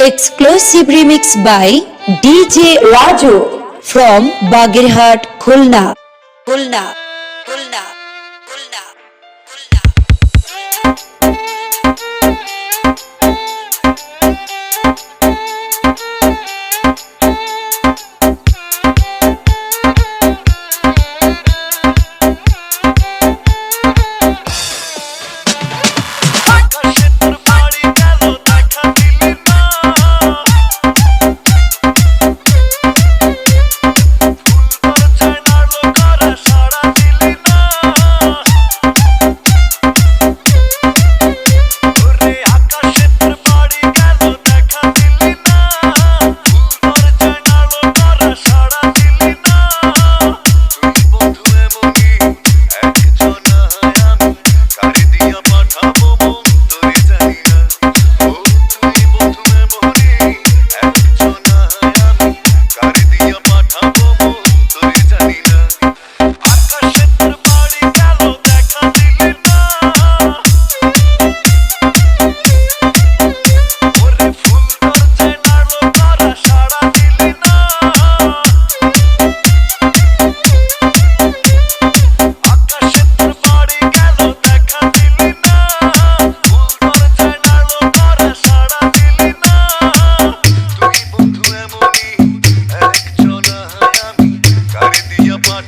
exclusive remix by DJ Raju from Bagerhat Khulna Khulna